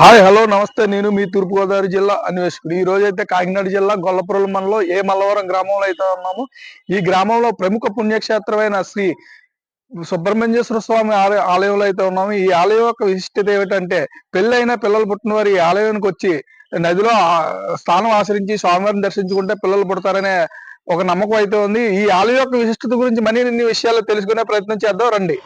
Hi hello నమస్తే. నేను మీ తూర్పుగోదావరి జిల్లా అన్వేషకుడు. ఈ రోజు అయితే కాకినాడ జిల్లా గొల్లపురం మండలం ఏ మల్లవరం గ్రామంలో అయితే ఉన్నాము. ఈ గ్రామంలో ప్రముఖ పుణ్యక్షేత్రమైన శ్రీ సుబ్రహ్మణ్యేశ్వర స్వామి ఆలయ- ఆలయంలో అయితే ఉన్నాము. ఈ ఆలయం యొక్క విశిష్టత ఏమిటంటే పెళ్ళైన పిల్లలు పుట్టిన వారు ఈ ఆలయానికి వచ్చి నదిలో స్థానం ఆచరించి స్వామివారిని దర్శించుకుంటే పిల్లలు పుడతారనే ఒక నమ్మకం అయితే ఉంది. ఈ ఆలయం యొక్క విశిష్టత గురించి మరిన్ని విషయాలు తెలుసుకునే ప్రయత్నం చేద్దాం. రండి.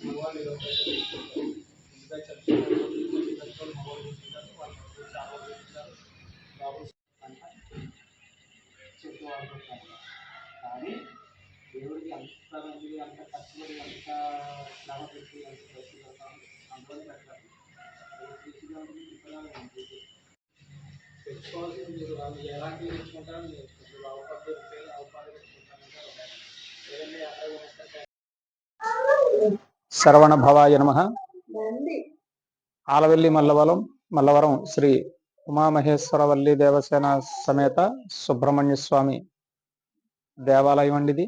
私たちの。శరవణ భవాయ నమ ఆలవెల్లి మల్లవరం మల్లవరం శ్రీ ఉమామహేశ్వరవల్లి దేవసేన సమేత సుబ్రహ్మణ్య స్వామి దేవాలయం అండి ఇది.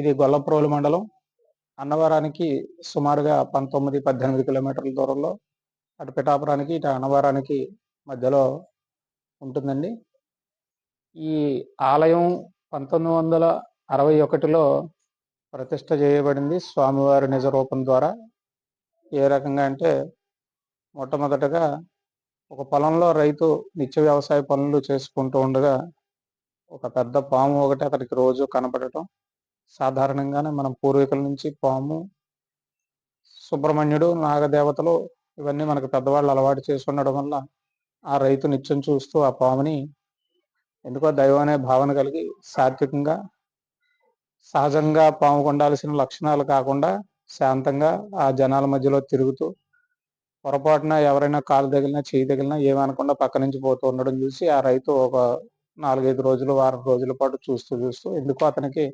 ఇది గొల్లప్రోలు మండలం. అన్నవరానికి సుమారుగా పంతొమ్మిది పద్దెనిమిది కిలోమీటర్ల దూరంలో అటు పిఠాపురానికి ఇటు అన్నవరానికి మధ్యలో ఉంటుందండి. ఈ ఆలయం పంతొమ్మిది వందల అరవై ఒకటిలో ప్రతిష్ట చేయబడింది స్వామివారి నిజ రూపం ద్వారా. ఏ రకంగా అంటే మొట్టమొదటగా ఒక పొలంలో రైతు నిత్య వ్యవసాయ పనులు చేసుకుంటూ ఉండగా ఒక పెద్ద పాము ఒకటి అతనికి రోజు కనపడటం. సాధారణంగానే మనం పూర్వీకుల నుంచి పాము సుబ్రహ్మణ్యుడు నాగదేవతలు ఇవన్నీ మనకు పెద్దవాళ్ళు అలవాటు చేసి ఉండడం వల్ల ఆ రైతు నిత్యం చూస్తూ ఆ పాముని ఎందుకో దైవం అనే భావన కలిగి సాత్వికంగా సహజంగా పాము కొండాల్సిన లక్షణాలు కాకుండా శాంతంగా ఆ జనాల మధ్యలో తిరుగుతూ పొరపాటున ఎవరైనా కాలు తగిలినా చేయి తగిలినా ఏమనకుండా పక్క నుంచి పోతూ ఉండడం చూసి ఆ రైతు ఒక నాలుగైదు రోజులు వారం రోజుల పాటు చూస్తూ చూస్తూ ఎందుకో అతనికి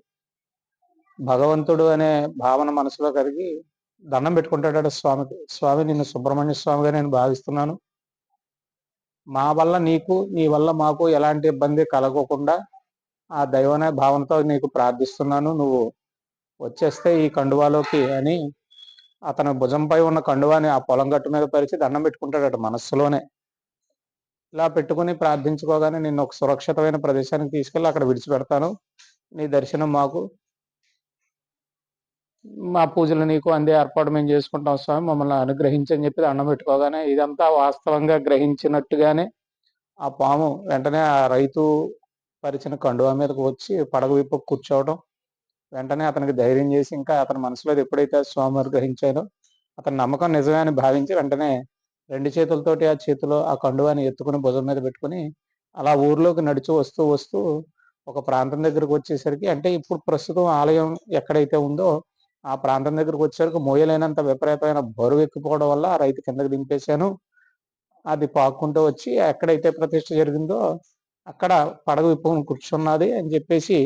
భగవంతుడు అనే భావన మనసులో కలిగి దండం పెట్టుకుంటాడు స్వామికి స్వామి నిన్ను సుబ్రహ్మణ్య స్వామిగా నేను భావిస్తున్నాను. మా వల్ల నీకు నీ వల్ల మాకు ఎలాంటి ఇబ్బంది కలగకుండా ఆ దైవనే భావనతో నీకు ప్రార్థిస్తున్నాను. నువ్వు వచ్చేస్తే ఈ కండువాలోకి అని అతని భుజంపై ఉన్న కండువాని ఆ పొలం గట్టు మీద పరిచి దండం పెట్టుకుంటాడట మనస్సులోనే. ఇలా పెట్టుకుని ప్రార్థించుకోగానే నిన్ను ఒక సురక్షితమైన ప్రదేశానికి తీసుకెళ్ళి అక్కడ విడిచిపెడతాను. నీ దర్శనం మాకు. మా పూజలు నీకు అందే ఏర్పాటు మేము చేసుకుంటాం స్వామి. మమ్మల్ని అనుగ్రహించని చెప్పి దండం పెట్టుకోగానే ఇదంతా వాస్తవంగా గ్రహించినట్టుగానే ఆ పాము వెంటనే ఆ రైతు పరిచిన కండువా మీదకి వచ్చి పడగ విప్పు కూర్చోవడం వెంటనే అతనికి ధైర్యం చేసి ఇంకా అతని మనసులో ఎప్పుడైతే స్వామి గ్రహించాడో అతని నమ్మకం నిజమే అని భావించి వెంటనే రెండు చేతులతోటి ఆ చేతిలో ఆ కండువాని ఎత్తుకుని భుజం మీద పెట్టుకుని అలా ఊర్లోకి నడిచి వస్తూ వస్తూ ఒక ప్రాంతం దగ్గరకు వచ్చేసరికి అంటే ఇప్పుడు ప్రస్తుతం ఆలయం ఎక్కడైతే ఉందో ఆ ప్రాంతం దగ్గరకు వచ్చేసరికి మోయలేనంత విపరీతమైన బరువు ఎక్కిపోవడం వల్ల ఆ రైతు కిందకి దింపేశాను. అది పాక్కుంటూ వచ్చి ఎక్కడైతే ప్రతిష్ట జరిగిందో అక్కడ పడగ విప్పుకొని కూర్చున్నది అని చెప్పేసి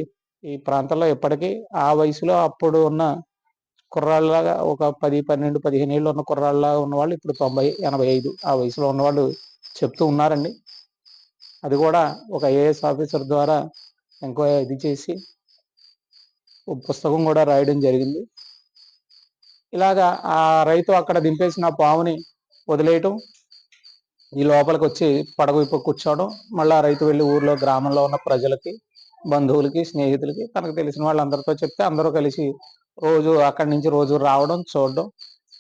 ఈ ప్రాంతంలో ఇప్పటికీ ఆ వయసులో అప్పుడు ఉన్న కుర్రాళ్ళలాగా ఒక పది పన్నెండు పదిహేను ఏళ్ళు ఉన్న కుర్రాళ్ళలాగా ఉన్నవాళ్ళు ఇప్పుడు తొంభై ఎనభై ఐదు ఆ వయసులో ఉన్నవాళ్ళు చెప్తూ ఉన్నారండి. అది కూడా ఒక ఐఏఎస్ ఆఫీసర్ ద్వారా ఇంకో ఇది చేసి ఒక పుస్తకం కూడా రాయడం జరిగింది. ఇలాగా ఆ రైతు అక్కడ దింపేసిన ఆ పాముని వదిలేయటం ఈ లోపలికి వచ్చి పడగ వైపు కూర్చోవడం మళ్ళీ ఆ రైతు వెళ్ళి ఊర్లో గ్రామంలో ఉన్న ప్రజలకి బంధువులకి స్నేహితులకి తనకు తెలిసిన వాళ్ళందరితో చెప్తే అందరూ కలిసి రోజు అక్కడి నుంచి రోజు రావడం చూడడం.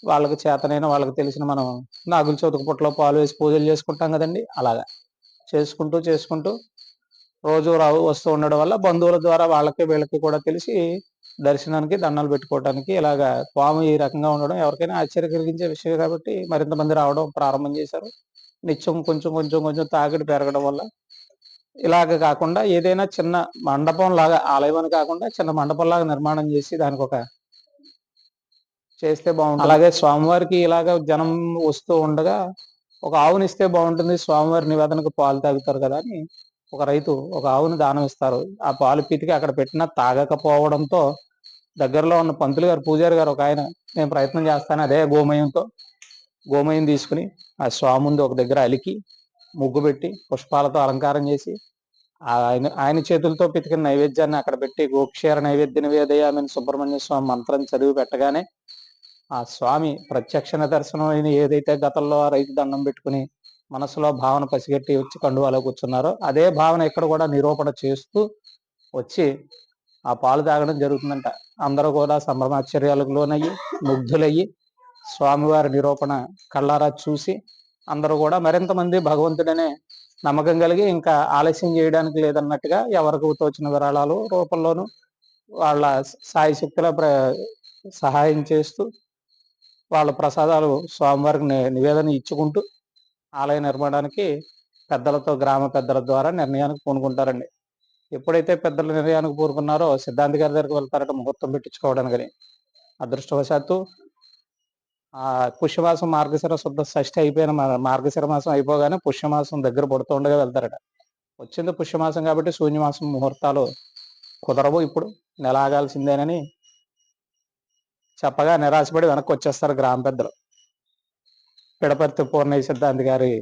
వాళ్ళకి చేతనైన వాళ్ళకి తెలిసిన మనం నాగుల చవితికి పుట్టలో పాలు వేసి పూజలు చేసుకుంటాం కదండి. అలాగా. చేసుకుంటూ చేసుకుంటూ రోజు రావు వస్తూ ఉండడం వల్ల బంధువుల ద్వారా వాళ్ళకి వీళ్ళకి కూడా తెలిసి దర్శనానికి దండాలు పెట్టుకోవడానికి ఇలాగా పాము ఈ రకంగా ఉండడం ఎవరికైనా ఆశ్చర్య కలిగించే విషయం కాబట్టి మరింత మంది రావడం ప్రారంభం చేశారు. నిత్యం కొంచెం కొంచెం కొంచెం తాకిడి పెరగడం వల్ల. ఇలాగ కాకుండా ఏదైనా చిన్న మండపం లాగా ఆలయం అని కాకుండా చిన్న మండపం లాగా నిర్మాణం చేసి దానికి ఒక చేస్తే బాగుంటుంది. అలాగే స్వామివారికి ఇలాగ జనం వస్తూ ఉండగా ఒక ఆవునిస్తే బాగుంటుంది. స్వామివారి నివేదనకు పాలు తాగుతారు కదా అని ఒక రైతు ఒక ఆవును దానం ఇస్తారు. ఆ పాలు పితికి అక్కడ పెట్టినా తాగకపోవడంతో దగ్గరలో ఉన్న పంతులు గారు పూజారి గారు ఒక ఆయన నేను ప్రయత్నం చేస్తాను అదే గోమయంతో. గోమయం తీసుకుని ఆ స్వాముంది ఒక దగ్గర అలికి ముగ్గు పెట్టి పుష్పాలతో అలంకారం చేసి ఆయన ఆయన చేతులతో పితికిన నైవేద్యాన్ని అక్కడ పెట్టి గోక్షేర నైవేద్య నివేదయామని సుబ్రహ్మణ్య స్వామి మంత్రం చదివి పెట్టగానే ఆ స్వామి ప్రత్యక్ష నిదర్శనం అయిన ఏదైతే గతంలో ఆ రైతు దండం పెట్టుకుని మనసులో భావన పసిగట్టి వచ్చి కండువాలో కూర్చున్నారో. అదే భావన ఇక్కడ కూడా నిరూపణ చేస్తూ వచ్చి ఆ పాలు తాగడం జరుగుతుందంట. అందరూ కూడా సంభ్రమాశ్చర్యాలకు లోనయ్యి ముగ్ధులయ్యి స్వామివారి నిరూపణ కళ్ళారా చూసి అందరూ కూడా మరింత మంది భగవంతుడనే నమ్మకం కలిగి ఇంకా ఆలస్యం చేయడానికి లేదన్నట్టుగా ఎవరికి తోచిన విరాళాలు రూపంలోనూ వాళ్ళ సాయి శక్తుల ప్ర సహాయం చేస్తూ వాళ్ళ ప్రసాదాలు స్వామివారికి నివేదన ఇచ్చుకుంటూ ఆలయ నిర్మాణానికి పెద్దలతో గ్రామ పెద్దల ద్వారా నిర్ణయానికి పూనుకుంటారండి. ఎప్పుడైతే పెద్దల నిర్ణయానికి పూనుకున్నారో సిద్ధాంతి గారి దగ్గరికి వెళ్తారట ముహూర్తం పెట్టించుకోవడానికి అదృష్టవశాత్తు ఆ పుష్యమాసం మార్గశిర శుద్ధ షష్ఠి అయిపోయిన మార్గశిర మాసం అయిపోగానే పుష్యమాసం దగ్గర పడుతుండగా వెళ్తారట. వచ్చింది పుష్యమాసం కాబట్టి శూన్యమాసం ముహూర్తాలు కుదరవు ఇప్పుడు. నెల ఆగాల్సిందేనని చెప్పగా నిరాశపడి వెనక్కి వచ్చేస్తారు గ్రామ పెద్దలు. పిడపర్తి పూర్ణయ్య సిద్ధాంతి గారి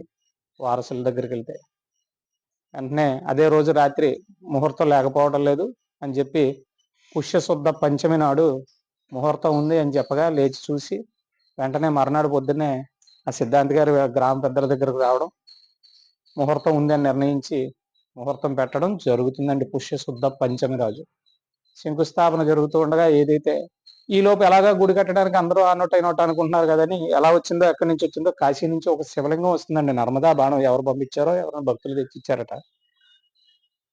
వారసుల దగ్గరికి వెళ్తే వెంటనే అదే రోజు రాత్రి ముహూర్తం లేకపోవడం లేదు అని చెప్పి పుష్యశుద్ధ పంచమి నాడు ముహూర్తం ఉంది అని చెప్పగా లేచి చూసి వెంటనే మర్నాడు పొద్దున్నే ఆ సిద్ధాంతి గారి గ్రామ పెద్దల దగ్గరకు రావడం ముహూర్తం ఉంది అని నిర్ణయించి ముహూర్తం పెట్టడం జరుగుతుందండి పుష్యశుద్ధ పంచమి రాజు. శంకుస్థాపన జరుగుతూ ఉండగా ఏదైతే ఈ లోపు ఎలాగా గుడి కట్టడానికి అందరూ అన్నట్టు అయినట్టు అనుకుంటున్నారు కదని ఎలా వచ్చిందో ఎక్కడి నుంచి వచ్చిందో కాశీ నుంచి ఒక శివలింగం వస్తుందండి. నర్మదా బాణం ఎవరు పంపించారో ఎవరైనా భక్తులు తెచ్చిచ్చారట.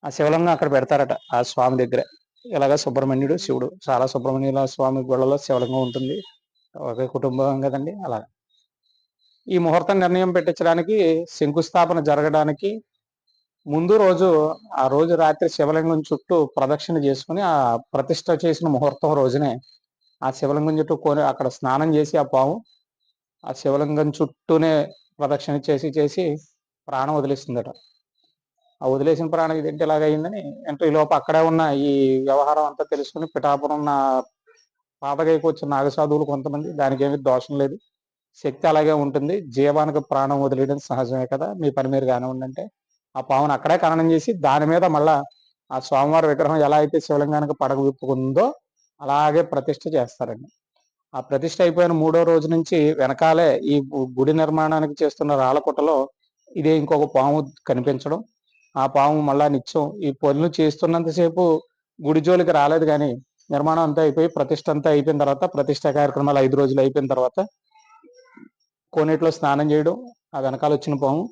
ఆ శివలింగం అక్కడ పెడతారట ఆ స్వామి దగ్గర. ఇలాగా సుబ్రహ్మణ్యుడు శివుడు చాలా సుబ్రహ్మణ్యుల స్వామి గుళ్ళలో శివలింగం ఉంటుంది. ఒకే కుటుంబం కదండి అలా ఈ ముహూర్తం నిర్ణయం పెట్టించడానికి శంకుస్థాపన జరగడానికి ముందు రోజు ఆ రోజు రాత్రి శివలింగం చుట్టూ ప్రదక్షిణ చేసుకుని ఆ ప్రతిష్ట చేసిన ముహూర్తం రోజునే ఆ శివలింగం చుట్టూ కొని అక్కడ స్నానం చేసి ఆ పాము ఆ శివలింగం చుట్టూనే ప్రదక్షిణ చేసి చేసి ప్రాణం వదిలేస్తుందట. ఆ వదిలేసిన ప్రాణం ఇదేంటి ఇలాగ అయిందని అంటే ఈ లోపు అక్కడే ఉన్న ఈ వ్యవహారం అంతా తెలుసుకుని పిఠాపురం ఉన్న పాతగైకి వచ్చిన నాగసాధువులు కొంతమంది దానికి ఏమీ దోషం లేదు. శక్తి అలాగే ఉంటుంది. జీవానికి ప్రాణం వదిలేయడం సహజమే కదా. మీ పని మీరు కానివ్వండి అంటే. ఆ పావును అక్కడే ఖననం చేసి దాని మీద మళ్ళా ఆ స్వామివారి విగ్రహం ఎలా అయితే శివలింగానికి పడగ విప్పుకుందో అలాగే ప్రతిష్ఠ చేస్తారండి. ఆ ప్రతిష్ఠ అయిపోయిన మూడో రోజు నుంచి వెనకాలే ఈ గుడి నిర్మాణానికి చేస్తున్న రాళ్ళకుట్టలో ఇదే ఇంకొక పాము కనిపించడం. ఆ పాము మళ్ళా నిత్యం ఈ పనులు చేస్తున్నంతసేపు గుడి జోలికి రాలేదు కానీ నిర్మాణం అంతా అయిపోయి ప్రతిష్ఠ అంతా అయిపోయిన తర్వాత ప్రతిష్ట కార్యక్రమాలు ఐదు రోజులు అయిపోయిన తర్వాత కోనేటిలో స్నానం చేయడం ఆ వెనకాల వచ్చిన పాము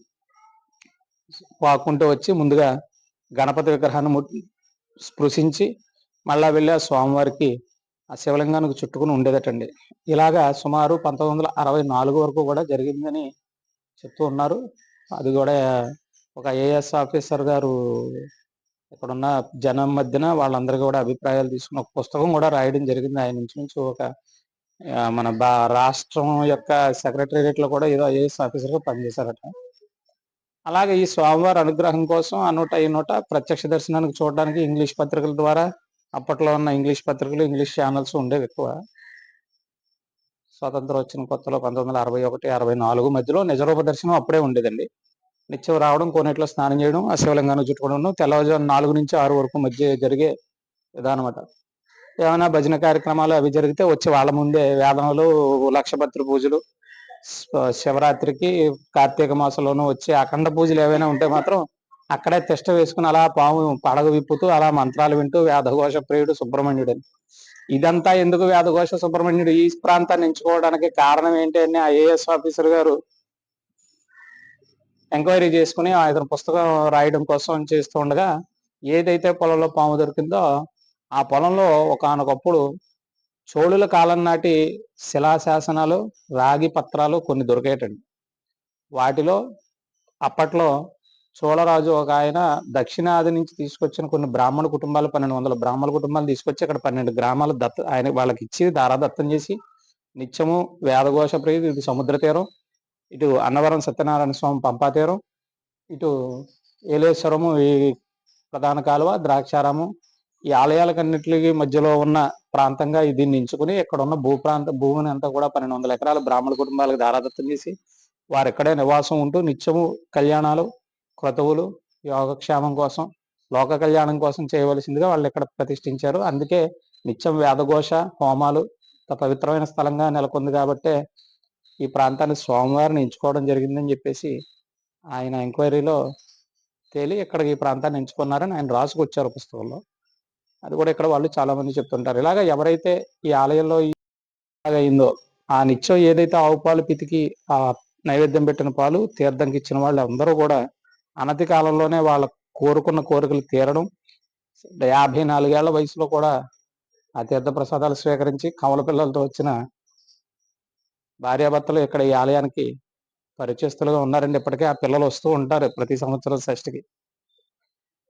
పాకుంటూ వచ్చి ముందుగా గణపతి విగ్రహాన్ని స్పృశించి మళ్ళా వెళ్ళి ఆ స్వామివారికి ఆ శివలింగానికి చుట్టుకుని ఉండేదటండి. ఇలాగా సుమారు పంతొమ్మిది వందల అరవై నాలుగు వరకు కూడా జరిగిందని చెప్తూ ఉన్నారు. అది కూడా ఒక ఐఏఎస్ ఆఫీసర్ గారు ఇక్కడున్న జనం మధ్యన వాళ్ళందరికీ కూడా అభిప్రాయాలు తీసుకుని ఒక పుస్తకం కూడా రాయడం జరిగింది. ఆయన నుంచి నుంచి ఒక మన బా రాష్ట్రం యొక్క సెక్రటేరియట్లో కూడా ఏదో ఐఏఎస్ ఆఫీసర్గా పనిచేశారట. అలాగే ఈ స్వామివారి అనుగ్రహం కోసం ఆ నోట ఈ నూట ప్రత్యక్ష దర్శనానికి చూడడానికి ఇంగ్లీష్ పత్రికల ద్వారా అప్పట్లో ఉన్న ఇంగ్లీష్ పత్రికలు ఇంగ్లీష్ ఛానల్స్ ఉండేవి ఎక్కువ. స్వాతంత్రం వచ్చిన కొత్తలో పంతొమ్మిది వందల అరవై ఒకటి అరవై నాలుగు మధ్యలో నిజరూప దర్శనం అప్పుడే ఉండేదండి. నిత్యం రావడం కోనేట్లో స్నానం చేయడం ఆ శివలింగాన్ని చుట్టుకోవడం తెల్లవారుజాము నాలుగు నుంచి ఆరు వరకు మధ్య జరిగే విధానం అట ఏమైనా భజన కార్యక్రమాలు అవి జరిగితే వచ్చి వాళ్ళ ముందే వేదనలు లక్షపత్రి పూజలు శివరాత్రికి కార్తీక మాసంలోనూ వచ్చే అఖండ పూజలు ఏవైనా ఉంటే మాత్రం అక్కడే తిష్ట వేసుకుని అలా పాము పడగ విప్పుతూ అలా మంత్రాలు వింటూ వేదఘోష ప్రియుడు సుబ్రహ్మణ్యుడు ఇదంతా ఎందుకు వేదఘోష సుబ్రహ్మణ్యుడు? ఈ ప్రాంతాన్ని ఎంచుకోవడానికి కారణం ఏంటి అని ఐఏఎస్ ఆఫీసర్ గారు ఎంక్వైరీ చేసుకుని ఆయన పుస్తకం రాయడం కోసం చేస్తుండగా ఏదైతే పొలంలో పాము దొరికిందో ఆ పొలంలో ఒకనొకప్పుడు చోళుల కాలం నాటి శిలాశాసనాలు రాగి పత్రాలు కొన్ని దొరికేటండి. వాటిలో అప్పట్లో చోళరాజు ఒక ఆయన దక్షిణాది నుంచి తీసుకొచ్చిన కొన్ని బ్రాహ్మణ కుటుంబాలు పన్నెండు వందల బ్రాహ్మణ కుటుంబాలు తీసుకొచ్చి అక్కడ పన్నెండు గ్రామాలు దత్త ఆయన వాళ్ళకి ఇచ్చి దారాదత్తం చేసి నిత్యము వేదఘోష ప్రీతి ఇటు సముద్ర తీరం ఇటు అన్నవరం సత్యనారాయణ స్వామి పంపా తీరం ఇటు ఏలేశ్వరము ఈ ప్రధాన కాలువ ద్రాక్షారామం ఈ ఆలయాలకన్నిటికి మధ్యలో ఉన్న ప్రాంతంగా దీన్ని ఎంచుకుని ఇక్కడ ఉన్న భూ ప్రాంత భూమిని అంతా కూడా పన్నెండు వందల ఎకరాల బ్రాహ్మణ కుటుంబాలకు దారాదత్తం చేసి వారు ఇక్కడే నివాసం ఉంటూ నిత్యము కళ్యాణాలు క్రతువులు యోగక్షేమం కోసం లోక కళ్యాణం కోసం చేయవలసిందిగా వాళ్ళు ఇక్కడ ప్రతిష్ఠించారు. అందుకే నిత్యం వేదఘోష హోమాలు పవిత్రమైన స్థలంగా నెలకొంది కాబట్టే ఈ ప్రాంతాన్ని స్వామివారిని ఎంచుకోవడం జరిగిందని చెప్పేసి ఆయన ఎంక్వైరీలో తేలి ఇక్కడ ఈ ప్రాంతాన్ని ఎంచుకున్నారని ఆయన రాసుకొచ్చారు పుస్తకంలో. అది కూడా ఇక్కడ వాళ్ళు చాలా మంది చెప్తుంటారు. ఇలాగ ఎవరైతే ఈ ఆలయంలో అయిందో ఆ నిత్యం ఏదైతే ఆవు పాలు పితికి ఆ నైవేద్యం పెట్టిన పాలు తీర్థంకి ఇచ్చిన వాళ్ళు అందరూ కూడా అనతి కాలంలోనే వాళ్ళ కోరుకున్న కోరికలు తీరడం యాభై నాలుగేళ్ళ వయసులో కూడా ఆ తీర్థ ప్రసాదాలు స్వీకరించి కమల పిల్లలతో వచ్చిన భార్యాభర్తలు ఇక్కడ ఈ ఆలయానికి పరిచయస్తులుగా ఉన్నారండి. ఇప్పటికే ఆ పిల్లలు వస్తూ ఉంటారు ప్రతి సంవత్సరం షష్ఠికి.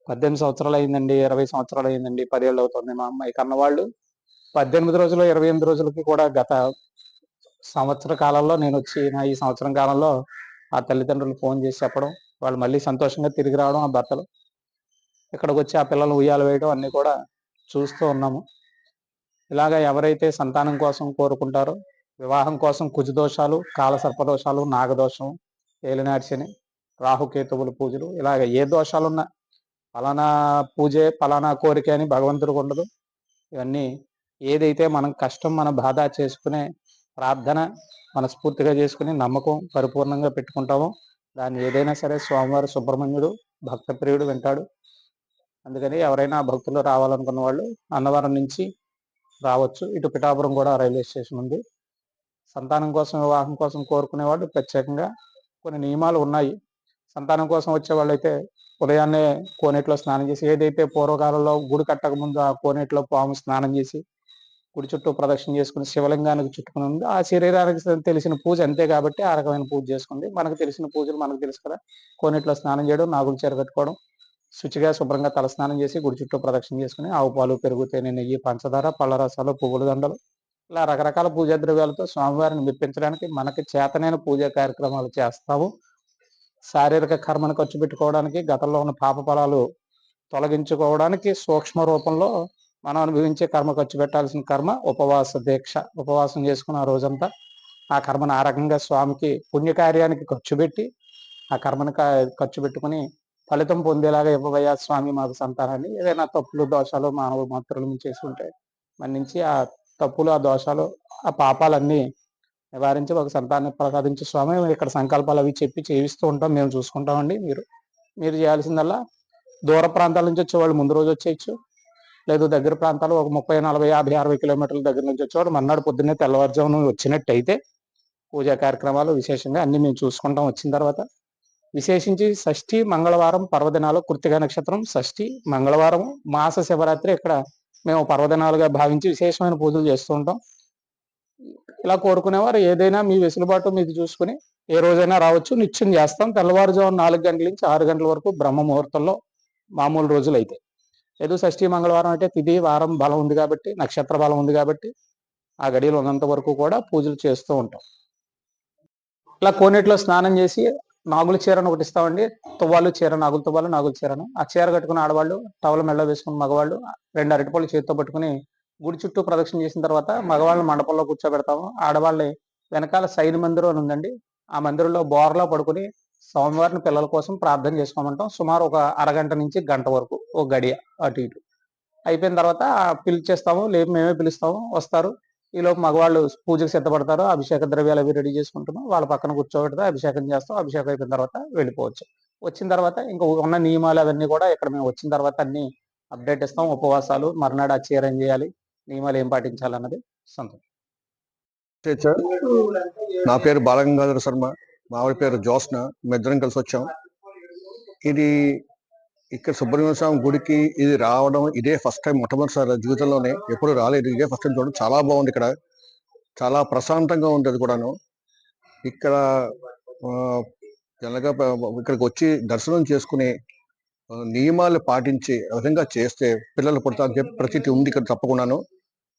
పద్దెనిమిది సంవత్సరాలు అయిందండి ఇరవై సంవత్సరాలు అయిందండి పదేళ్ళు అవుతుంది మా అమ్మాయి కన్నవాళ్ళు పద్దెనిమిది రోజులు ఇరవై ఎనిమిది రోజులకి కూడా గత సంవత్సర కాలంలో నేను వచ్చి నా ఈ సంవత్సరం కాలంలో ఆ తల్లిదండ్రులు ఫోన్ చేసి చెప్పడం వాళ్ళు మళ్ళీ సంతోషంగా తిరిగి రావడం ఆ భర్తలు ఇక్కడికి వచ్చి ఆ పిల్లలు ఉయ్యాలు వేయడం అన్నీ కూడా చూస్తూ ఉన్నాము. ఇలాగ ఎవరైతే సంతానం కోసం కోరుకుంటారో వివాహం కోసం కుజదోషాలు కాల సర్పదోషాలు నాగదోషం ఏలినాటి రాహుకేతువుల పూజలు ఇలాగ ఏ దోషాలున్నా ఫలానా పూజే ఫలానా కోరిక అని భగవంతుడికి ఉండదు. ఇవన్నీ ఏదైతే మనం కష్టం మన బాధ చేసుకునే ప్రార్థన మనస్ఫూర్తిగా చేసుకుని నమ్మకం పరిపూర్ణంగా పెట్టుకుంటామో దాన్ని ఏదైనా సరే స్వామివారి సుబ్రహ్మణ్యుడు భక్త ప్రియుడు వింటాడు. అందుకని ఎవరైనా భక్తులు రావాలనుకున్న వాళ్ళు అన్నవరం నుంచి రావచ్చు. ఇటు పిఠాపురం కూడా రైల్వే స్టేషన్ ఉంది. సంతానం కోసం వివాహం కోసం కోరుకునే వాళ్ళు ప్రత్యేకంగా కొన్ని నియమాలు ఉన్నాయి. సంతానం కోసం వచ్చే వాళ్ళైతే ఉదయాన్నే కోనేటిలో స్నానం చేసి ఏదైతే పూర్వకాలంలో గుడి కట్టక ముందు ఆ కోనేటిలో పాము స్నానం చేసి గుడి చుట్టూ ప్రదక్షిణ చేసుకుని శివలింగానికి చుట్టుకుని ఉంది. ఆ శరీరానికి తెలిసిన పూజ అంతే కాబట్టి ఆ రకమైన పూజ చేసుకుంది. మనకు తెలిసిన పూజలు మనకు తెలుసు కదా. కోనేట్లో స్నానం చేయడం నాగులు చేరగట్టుకోవడం శుచిగా శుభ్రంగా తలస్నానం చేసి గుడి చుట్టూ ప్రదక్షిణ చేసుకుని ఆవు పాలు పెరుగు తేనె నెయ్యి పంచదార పళ్ళ రసాలు పువ్వుల దండలు ఇలా రకరకాల పూజా ద్రవ్యాలతో స్వామివారిని మెప్పించడానికి మనకి చేతనైన పూజా కార్యక్రమాలు చేస్తాము. శారీరక కర్మను ఖర్చు పెట్టుకోవడానికి గతంలో ఉన్న పాప ఫలాలు తొలగించుకోవడానికి సూక్ష్మ రూపంలో మనం అనుభవించే కర్మ ఖర్చు పెట్టాల్సిన కర్మ ఉపవాస దీక్ష. ఉపవాసం చేసుకున్న ఆ రోజంతా ఆ కర్మను ఆ రకంగా స్వామికి పుణ్యకార్యానికి ఖర్చు పెట్టి ఆ కర్మను ఖర్చు పెట్టుకుని ఫలితం పొందేలాగా ఇవ్వబోయా స్వామి మాకు సంతానాన్ని. ఏదైనా తప్పులు దోషాలు మానవ మాత్రులు చేసి ఉంటే మన్నించి ఆ తప్పులు ఆ దోషాలు ఆ పాపాలన్నీ నివారించి ఒక సంతానం ప్రసాదించు స్వామి. ఇక్కడ సంకల్పాలు అవి చెప్పి చేయిస్తూ ఉంటాం మేము చూసుకుంటామండి. మీరు మీరు చేయాల్సిందల్లా దూర ప్రాంతాల నుంచి వచ్చేవాళ్ళు ముందు రోజు వచ్చేయచ్చు. లేదు దగ్గర ప్రాంతాలు ఒక ముప్పై నలభై యాభై అరవై కిలోమీటర్ల దగ్గర నుంచి వచ్చేవాడు మన్నాడు పొద్దున్నే తెల్లవారుజామున వచ్చినట్టయితే పూజా కార్యక్రమాలు విశేషంగా అన్ని మేము చూసుకుంటాం వచ్చిన తర్వాత. విశేషించి షష్ఠి మంగళవారం పర్వదినాలు కృతిక నక్షత్రం షష్ఠి మంగళవారం మాస శివరాత్రి. ఇక్కడ మేము పర్వదినాలుగా భావించి విశేషమైన పూజలు చేస్తూ ఉంటాం. ఇలా కోరుకునేవారు. ఏదైనా మీ వెసులుబాటు మీది చూసుకుని ఏ రోజైనా రావచ్చు. నిత్యం చేస్తాం. తెల్లవారుజాము నాలుగు గంటల నుంచి ఆరు గంటల వరకు బ్రహ్మ ముహూర్తంలో మామూలు రోజులు అయితే. ఏదో షష్ఠి మంగళవారం అంటే తిది వారం బలం ఉంది కాబట్టి నక్షత్ర బలం ఉంది కాబట్టి ఆ గడియలు ఉన్నంత వరకు కూడా పూజలు చేస్తూ ఉంటాం. ఇలా కోనేటిలో స్నానం చేసి నాగుల చీరను ఒకటి ఇస్తామండి. తువ్వాలు చీర నాగుల తువ్వాలు నాగుల చీరను. ఆ చీర కట్టుకుని ఆడవాళ్ళు టవల మెళ్ళ వేసుకుని మగవాళ్ళు రెండు అరటిపళ్ళు చేతితో పట్టుకుని గుడి చుట్టూ ప్రదక్షిణ చేసిన తర్వాత మగవాళ్ళని మండపంలో కూర్చోబెడతాము. ఆడవాళ్ళని వెనకాల సైన్ మందిరం అని ఉందండి. ఆ మందిరంలో బోర్లో పడుకుని స్వామివారిని పిల్లల కోసం ప్రార్థన చేసుకోమంటాం. సుమారు ఒక అరగంట నుంచి గంట వరకు ఒక గడియ అటు ఇటు. అయిపోయిన తర్వాత పిలిచేస్తాము లేపు మేమే పిలుస్తాము వస్తారు. ఈలోపు మగవాళ్ళు పూజకు సిద్ధపడతారు అభిషేక ద్రవ్యాలు అవి రెడీ చేసుకుంటాము వాళ్ళ పక్కన కూర్చోబెడతా అభిషేకం చేస్తాం అభిషేకం అయిపోయిన తర్వాత వెళ్ళిపోవచ్చు. వచ్చిన తర్వాత ఇంకా ఉన్న నియమాలు అవన్నీ కూడా ఇక్కడ మేము వచ్చిన తర్వాత అన్ని అప్డేట్ ఇస్తాం. ఉపవాసాలు మర్నాడు ఆ చీరం చేయాలి నియమాలు ఏం పాటించాలన్నది సంతోషం టీచర్ నా పేరు బాలగంగాధర శర్మ మా ఆవిడ పేరు జోస్న మేమిద్దరం కలిసి వచ్చాం. ఇది ఇక్కడ సుబ్రహ్మణ్య స్వామి గుడికి ఇది రావడం ఇదే ఫస్ట్ టైం మొట్టమొదటిసారి జీవితంలోనే ఎప్పుడు రాలేదు. ఇదే ఫస్ట్ టైం చూడడం. చాలా బాగుంది ఇక్కడ. చాలా ప్రశాంతంగా ఉంది అది కూడాను. ఇక్కడ జనగా ఇక్కడికి వచ్చి దర్శనం చేసుకుని నియమాలు పాటించి విధంగా చేస్తే పిల్లలు పుడతారని చెప్పి ప్రతి ఉంది ఇక్కడ తప్పకుండాను.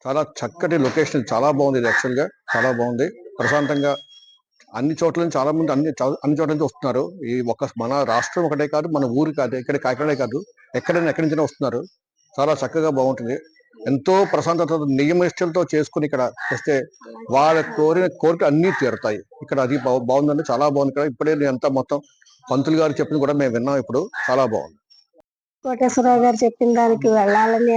చాలా చక్కటి లొకేషన్. చాలా బాగుంది ఇది యాక్చువల్గా. చాలా బాగుంది. ప్రశాంతంగా అన్ని చోట్ల నుంచి చాలా మంది అన్ని అన్ని చోట్ల నుంచి వస్తున్నారు. ఈ ఒక మన రాష్ట్రం ఒకటే కాదు మన ఊరు కాదు ఇక్కడ కాకినాడే కాదు ఎక్కడైనా ఎక్కడి నుంచి వస్తున్నారు. చాలా చక్కగా బాగుంటుంది. ఎంతో ప్రశాంతత నియమిష్టలతో చేసుకుని ఇక్కడ వస్తే వాళ్ళ కోరిన కోరిక అన్ని తీరుతాయి. ఇక్కడ అది బాగుందండి. చాలా బాగుంది ఇక్కడ. ఇప్పుడే నేను అంతా మొత్తం పంతులు గారు చెప్పింది కూడా మేము విన్నాం ఇప్పుడు. చాలా బాగుంది. కోటేశ్వరరావు గారు చెప్పిన దానికి వెళ్ళాలని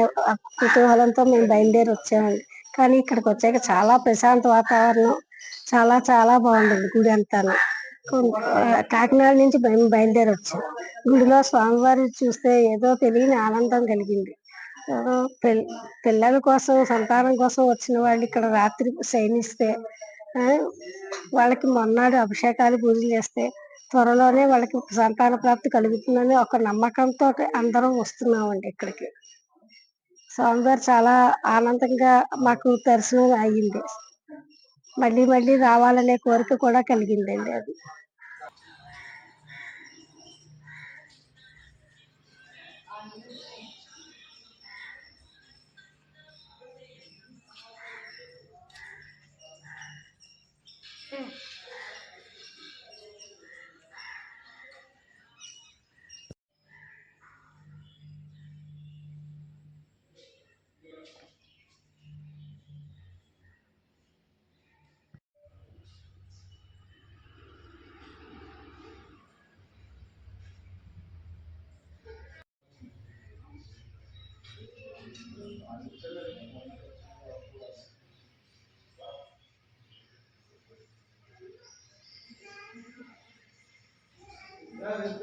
కుతూహలంతో మేము బయలుదేరి వచ్చామండి. కానీ ఇక్కడికి వచ్చాక చాలా ప్రశాంత వాతావరణం చాలా చాలా బాగుంటుంది గుడి అంతాను. కొం- కాకినాడ నుంచి మేము బయలుదేరి వచ్చాం. గుడిలో స్వామివారి చూస్తే ఏదో తెలియని ఆనందం కలిగింది. పిల్లల కోసం సంతానం కోసం వచ్చిన వాళ్ళు ఇక్కడ రాత్రి శయనిస్తే వాళ్ళకి మొన్నాడు అభిషేకాలు పూజలు చేస్తే త్వరలోనే వాళ్ళకి సంతాన ప్రాప్తి కలుగుతుందని ఒక నమ్మకంతో అందరం వస్తున్నామండి ఇక్కడికి. స్వామివారు చాలా ఆనందంగా మాకు దర్శనం అయ్యింది మళ్ళీ మళ్ళీ రావాలనే కోరిక కూడా కలిగిందండి అది. That is